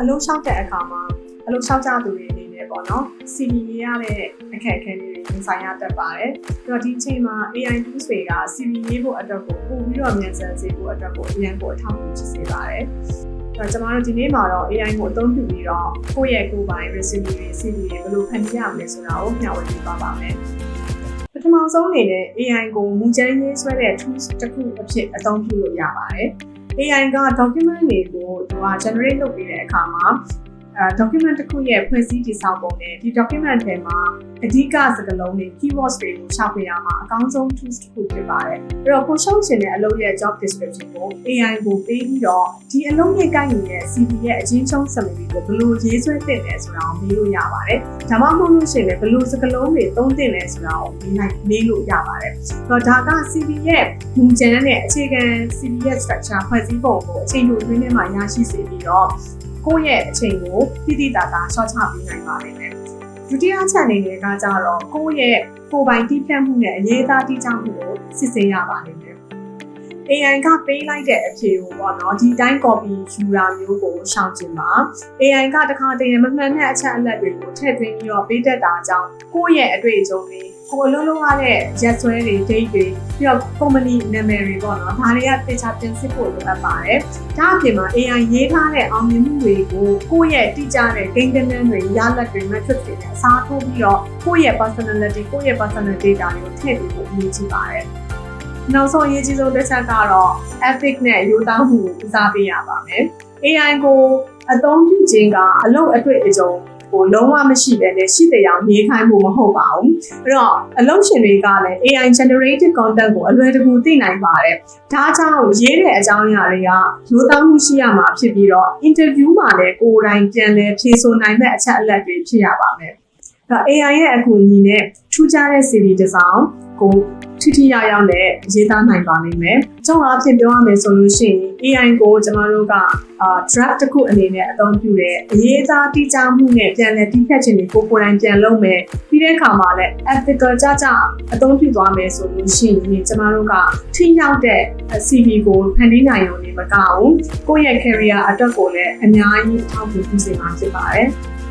အလုံးလျှောက်တဲ့အခါမှာအလုံးလျှောက်ကြသူတွေအနေနဲ့ပေါ့နော် CV ရတဲ့အခက်အခဲတွေရင်ဆိုင်ရတတ်ပါတယ်။ပြီးတော့ဒီအချိန်မှာ AI tools တွေက CV ရေးဖို့အတွက်ကိုပို့ပြီးတော့မြန်ဆန်စေဖို့အတွက်ကိုအရင်ကိုအထောက်အကူဖြစ်စေပါတယ်။အဲကျွန်တော်တို့ဒီနေ့မှာတော့ AI ကိုအသုံးပြုပြီးတော့ကိုယ့်ရဲ့ကိုယ်ပိုင် resume တွေ CV တွေဘယ်လိုဖန်တီးရမလဲဆိုတာကိုမျှဝေပေးပါပါမယ်။ပထမဆုံးအနေနဲ့ AI ကိုမူကြမ်းရေးဆွဲတဲ့ tools တစ်ခုအဖြစ်အသုံးပြုလို့ရပါတယ်။ AI က document တွေကိုသူက generate လုပ်ပေးတဲ့အခါမှာ အဲ document တစ်ခုရဲ့ဖွဲ့စည်းတည်ဆောက်ပုံနဲ့ဒီ document ထဲမှာအဓိကစကားလုံးတွေ keywords တွေကိုရှောက်ပြရမှာအကောင်းဆုံး tools တစ်ခုဖြစ်ပါတယ်။အဲ့တော့ကိုရှောက်ချင်တဲ့အလုပ်ရဲ့ job description ကို AI ကိုပေးပြီးတော့ဒီအလုပ်ရဲ့ကိုက်နေတဲ့ CV ရဲ့အချင်းချင်း summary ကိုဘယ်လိုရေးဆွဲသင့်လဲဆိုတာကိုမေးလို့ရပါတယ်။ဒါမှမဟုတ်လို့ရှိရင်လည်းဘယ်လိုစကားလုံးတွေသုံးသင့်လဲဆိုတာကိုမေးလိုက်မေးလို့ရပါတယ်။အဲ့တော့ဒါက CV ရဲ့မူကြမ်းနဲ့အခြေခံ CV ရဲ့ structure ဖွဲ့စည်းပုံကိုအချိန်တိုအတွင်းထဲမှာရရှိစေပြီးတော့ ကိုယ့်ရဲ့အချိန်ကိုတိတိတသာရှော့ချပေးနိုင်ပါလိမ့်မယ်။ဒုတိယချက်အနေနဲ့ကကြတော့ကိုယ့်ရဲ့ကိုယ်ပိုင်တည်ဖြတ်မှုနဲ့အရေးသားတည်ကြမှုကိုစစ်ဆေးရပါလိမ့်မယ်။ AI ကပေးလိုက်တဲ့အဖြေကိုပေါ့နော်ဒီတိုင်း copy ယူတာမျိုးကိုရှောင်ကျင်ပါ AI ကတခါတည်းမမှန်တဲ့အချက်အလက်တွေကိုထည့်သွင်းပြီးတော့ပေးတတ်တာကြောင့်ကိုယ့်ရဲ့အတွေ့အကြုံတွေ ကိုယ်အလုံးလုံးရတဲ့ရက်စွဲတွေ date တွေပြီးတော့ company နာမည်တွေပေါ့နော်ဒါတွေကတေချာတင်စစ်ဖို့လိုအပ်ပါတယ်ဒါအပြင်မှာ AI ရေးထားတဲ့အောင်မြင်မှုတွေကိုကိုယ့်ရဲ့တိကျတဲ့ gain တန်းတွေရလဒ်တွေ metric တွေနဲ့အစားထိုးပြီးတော့ကိုယ့်ရဲ့ personality ကိုယ့်ရဲ့ personal data တွေကိုထည့်ပြီးဖို့အရေးကြီးပါတယ်နောက်ဆုံးအရေးကြီးဆုံးတစ်ချက်ကတော့ ethic နဲ့ရိုးသားမှုကိုဦးစားပေးရပါမယ် AI ကိုအသုံးပြုခြင်းကအလုပ်အတွေ့အကြုံ ကိုလုံးဝမရှိဘဲနဲ့ရှိတဲ့အောင်ရေးခိုင်းဖို့မဟုတ်ပါဘူး။အဲ့တော့အလုပ်ရှင်တွေကလည်း AI generated content ကိုအလွယ်တကူသိနိုင်ပါတယ်။ဒါကြောင့်ရေးတဲ့အကြောင်းအရာတွေကရိုးသားမှုရှိရမှာဖြစ်ပြီးတော့ interview မှာလည်းကိုယ်တိုင်ပြန်လည်ဖြေဆိုနိုင်မဲ့အချက်အလက်တွေဖြစ်ရပါမယ်။ဒါ AI ရဲ့အကူအညီနဲ့ထူးခြားတဲ့ CV တစ်စောင် ကိုထိထိရောက်ရောက်နဲ့ရေးသားနိုင်ပါလိမ့်မယ်။ကျောင်းအားဖြင့်ပြောရမယ်ဆိုလို့ရှိရင် AI ကိုကျမတို့ကအာ draft တစ်ခုအနေနဲ့အသုံးပြုတယ်။အရေးသားတိကျမှုနဲ့ပြန်လည်တိကျခြင်းတွေကိုကိုယ်တိုင်ပြန်လုပ်မယ်။ပြီးတဲ့အခါမှာလည်း ethical ကြကြအသုံးပြုသွားမယ်ဆိုလို့ရှိရင်ကျမတို့ကထိရောက်တဲ့ CV ကိုဖန်တီးနိုင်ရုံနဲ့မကဘူး။ကိုယ့်ရဲ့ career အတွက်ကိုလည်းအများကြီးအထောက်အကူပြုစေမှာဖြစ်ပါတယ်။